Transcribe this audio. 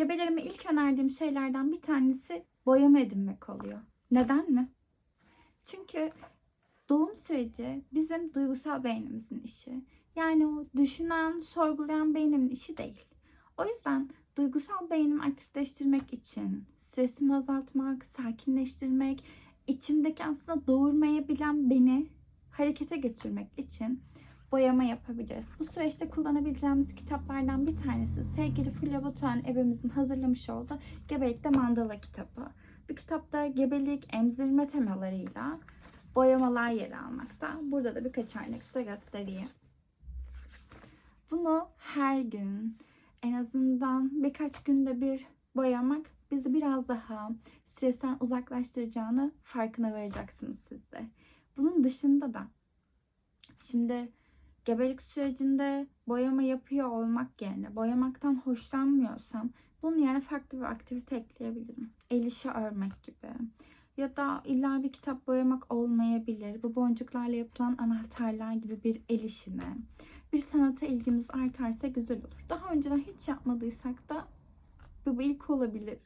Gebelerime ilk önerdiğim şeylerden bir tanesi boyama edinmek oluyor. Neden mi? Çünkü doğum süreci bizim duygusal beynimizin işi. Yani o düşünen, sorgulayan beynimin işi değil. O yüzden duygusal beynimi aktifleştirmek için, stresimi azaltmak, sakinleştirmek, içimdeki aslında doğurmayabilen beni harekete geçirmek için boyama yapabiliriz. Bu süreçte kullanabileceğimiz kitaplardan bir tanesi sevgili Fulya Batuhan ebemizin hazırlamış olduğu Gebelikte Mandala kitabı. Bu kitapta gebelik, emzirme temalarıyla boyamalar yer almakta. Burada da birkaç örnek size göstereyim. Bunu her gün en azından birkaç günde bir boyamak bizi biraz daha stresten uzaklaştıracağını farkına varacaksınız siz de. Bunun dışında da şimdi gebelik sürecinde boyama yapıyor olmak yerine boyamaktan hoşlanmıyorsam bunun yerine farklı bir aktivite ekleyebilirim. El işi örmek gibi. Ya da illa bir kitap boyamak olmayabilir. Bu boncuklarla yapılan anahtarlar gibi bir el işine. Bir sanata ilgimiz artarsa güzel olur. Daha önceden hiç yapmadıysak da bu ilk olabilir.